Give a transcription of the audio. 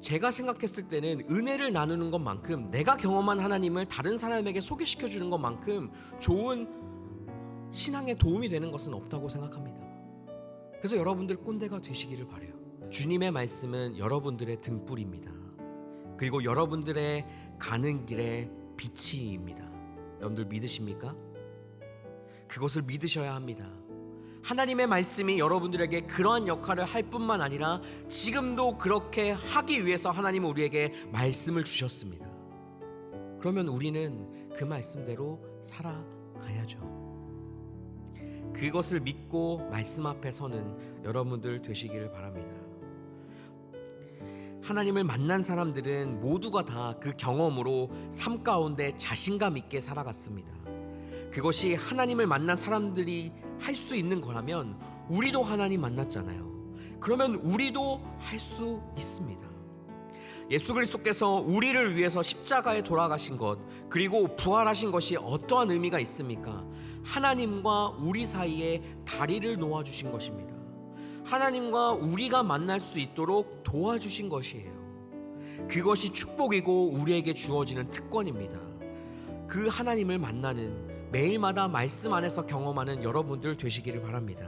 제가 생각했을 때는 은혜를 나누는 것만큼 내가 경험한 하나님을 다른 사람에게 소개시켜 주는 것만큼 좋은 신앙에 도움이 되는 것은 없다고 생각합니다. 그래서 여러분들 꼰대가 되시기를 바래요. 주님의 말씀은 여러분들의 등불입니다. 그리고 여러분들의 가는 길의 빛이입니다. 여러분들 믿으십니까? 그것을 믿으셔야 합니다. 하나님의 말씀이 여러분들에게 그러한 역할을 할 뿐만 아니라 지금도 그렇게 하기 위해서 하나님은 우리에게 말씀을 주셨습니다. 그러면 우리는 그 말씀대로 살아가야죠. 그것을 믿고 말씀 앞에 서는 여러분들 되시기를 바랍니다. 하나님을 만난 사람들은 모두가 다 그 경험으로 삶 가운데 자신감 있게 살아갔습니다. 그것이 하나님을 만난 사람들이 할 수 있는 거라면 우리도 하나님 만났잖아요. 그러면 우리도 할 수 있습니다. 예수 그리스도께서 우리를 위해서 십자가에 돌아가신 것 그리고 부활하신 것이 어떠한 의미가 있습니까? 하나님과 우리 사이에 다리를 놓아 주신 것입니다. 하나님과 우리가 만날 수 있도록 도와주신 것이에요. 그것이 축복이고 우리에게 주어지는 특권입니다. 그 하나님을 만나는 매일마다 말씀 안에서 경험하는 여러분들 되시기를 바랍니다.